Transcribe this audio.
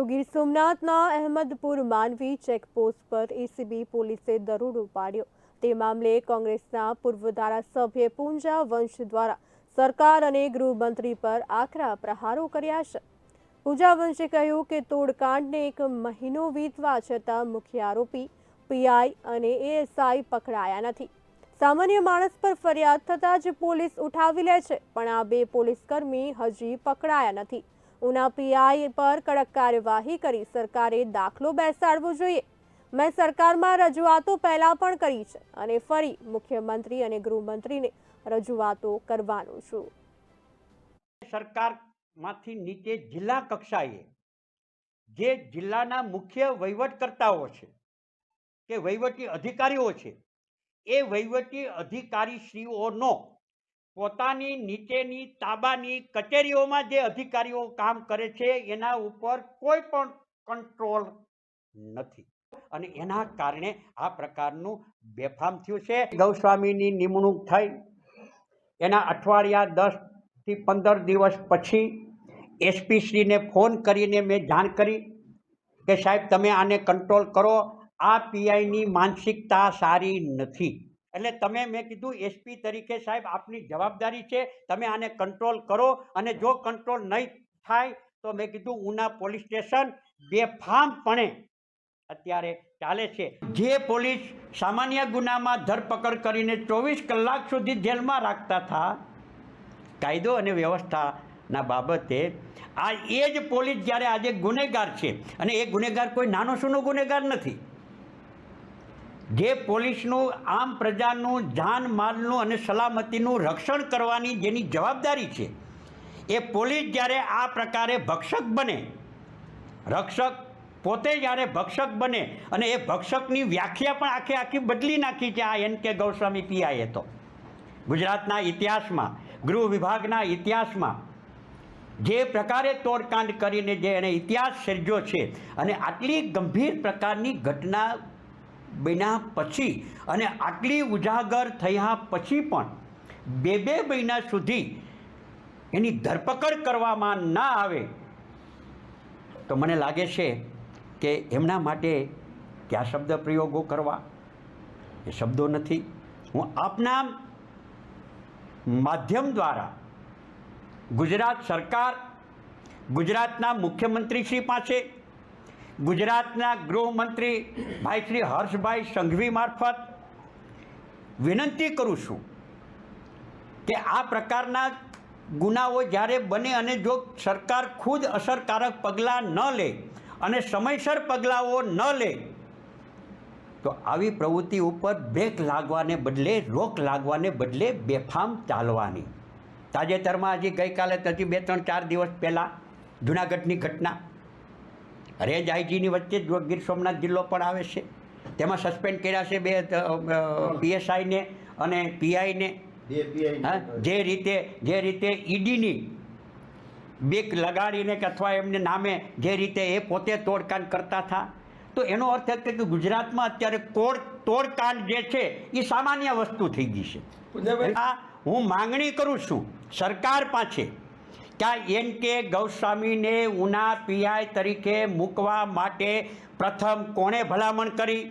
તો ગીર સોમનાથના અહેમદપુર માનવી ચેકપોસ્ટ પર એસીબી પોલીસે દરોડો પાડ્યો. તે મામલે કોંગ્રેસના પૂર્વ ધારાસભ્ય પૂંજા વંશ દ્વારા સરકાર અને ગૃહમંત્રી પર આકરા પ્રહારો કર્યા છે. પૂજા વંશે કહ્યું કે તોડકાંડને એક મહિનો વીતવા છતાં મુખ્ય આરોપી, પીઆઈ અને એએસઆઈ પકડાયા નથી. સામાન્ય માણસ પર ફરિયાદ થતાં જ પોલીસ ઉઠાવી લે છે, પણ આ બે પોલીસકર્મી હજી પકડાયા નથી. ઉના પીઆઈ પર કડક કાર્યવાહી કરી સરકારે દાખલો બેસાડવો જોઈએ. મેં સરકારમાં રજૂઆતો પહેલાં પણ કરી છે અને ફરી મુખ્યમંત્રી અને ગૃહમંત્રીને રજૂઆતો કરવાનો છું. સરકારમાંથી નીચે જિલ્લા કક્ષાએ જે જિલ્લાના મુખ્ય વહીવટકર્તાઓ છે કે વહીવટી અધિકારીઓ છે, એ વહીવટી અધિકારીશ્રીઓનો પોતાની નીચેની તાબાની કચેરીઓમાં જે અધિકારીઓ કામ કરે છે, એના ઉપર કોઈ પણ કંટ્રોલ નથી. અને એના કારણે આ પ્રકારનું બેફામ થયું છે. ગૌસ્વામીની નિમણૂક થઈ. એના અઠવાડિયા દસથી પંદર દિવસ પછી એસપીશ્રીને ફોન કરીને મેં જાણ કરી કે સાહેબ, તમે આને કંટ્રોલ કરો. આ પીઆઈની માનસિકતા સારી નથી. એટલે તમે મેં કીધું એસપી તરીકે સાહેબ આપની જવાબદારી છે. તમે આને કંટ્રોલ કરો અને જો કંટ્રોલ નહીં થાય તો મેં કીધું ઉના પોલીસ સ્ટેશન બેફામપણે અત્યારે ચાલે છે. જે પોલીસ સામાન્ય ગુનામાં ધરપકડ કરીને ચોવીસ કલાક સુધી જેલમાં રાખતા હતા, કાયદો અને વ્યવસ્થાના બાબતે આ એ જ પોલીસ જ્યારે આજે ગુનેગાર છે. અને એ ગુનેગાર કોઈ નાનો સૂનો ગુનેગાર નથી. જે પોલીસનું, આમ પ્રજાનું જાન માલનું અને સલામતીનું રક્ષણ કરવાની જેની જવાબદારી છે, એ પોલીસ જ્યારે આ પ્રકારે ભક્ષક બને, રક્ષક પોતે જ્યારે ભક્ષક બને અને એ ભક્ષકની વ્યાખ્યા પણ આખે આખી બદલી નાખી છે આ એન કે ગૌસ્વામી પીઆઈએ તો. ગુજરાતના ઇતિહાસમાં, ગૃહ વિભાગના ઇતિહાસમાં, જે પ્રકારે તોડકાંડ કરીને જે એણે ઇતિહાસ સર્જ્યો છે અને આટલી ગંભીર પ્રકારની ઘટના બન્યા પછી અને આટલી ઉજાગર થયા પછી પણ બે બે મહિના સુધી એની ધરપકડ કરવામાં ના આવે. તો મને લાગે છે કે એમના માટે કયા શબ્દ પ્રયોગો કરવા? એ શબ્દો નથી. હું આપના માધ્યમ દ્વારા ગુજરાત સરકાર, ગુજરાતના મુખ્યમંત્રીશ્રી પાસે ગુજરાતના ગૃહમંત્રી ભાઈ શ્રી હર્ષભાઈ સંઘવી મારફત વિનંતી કરું છું કે આ પ્રકારના ગુનાઓ જ્યારે બને અને જો સરકાર ખુદ અસરકારક પગલાં ન લે અને સમયસર પગલાંઓ ન લે, તો આવી પ્રવૃત્તિ ઉપર બ્રેક લાગવાને બદલે, રોક લાગવાને બદલે બેફામ ચાલવાની. તાજેતરમાં હજી ગઈકાલે હજી બે, ત્રણ, ચાર દિવસ પહેલાં જૂનાગઢની ઘટના રેન્જ આઈજીની વચ્ચે જ ગીર સોમનાથ જિલ્લો પણ આવે છે. તેમાં સસ્પેન્ડ કર્યા છે બે પીએસઆઈને અને પીઆઈને. હા જે રીતે જે રીતે ઈડીની બેક લગાડીને કે અથવા એમને નામે જે રીતે એ પોતે તોડકાંડ કરતા હતા તો એનો અર્થ એ કે ગુજરાતમાં અત્યારે તોડ તોડકાંડ જે છે એ સામાન્ય વસ્તુ થઈ ગઈ છે. આ હું માંગણી કરું છું સરકાર પાસે કે આ એન કે ગૌસ્વામીને ઉના પીઆઈ તરીકે મૂકવા માટે પ્રથમ કોણે ભલામણ કરી?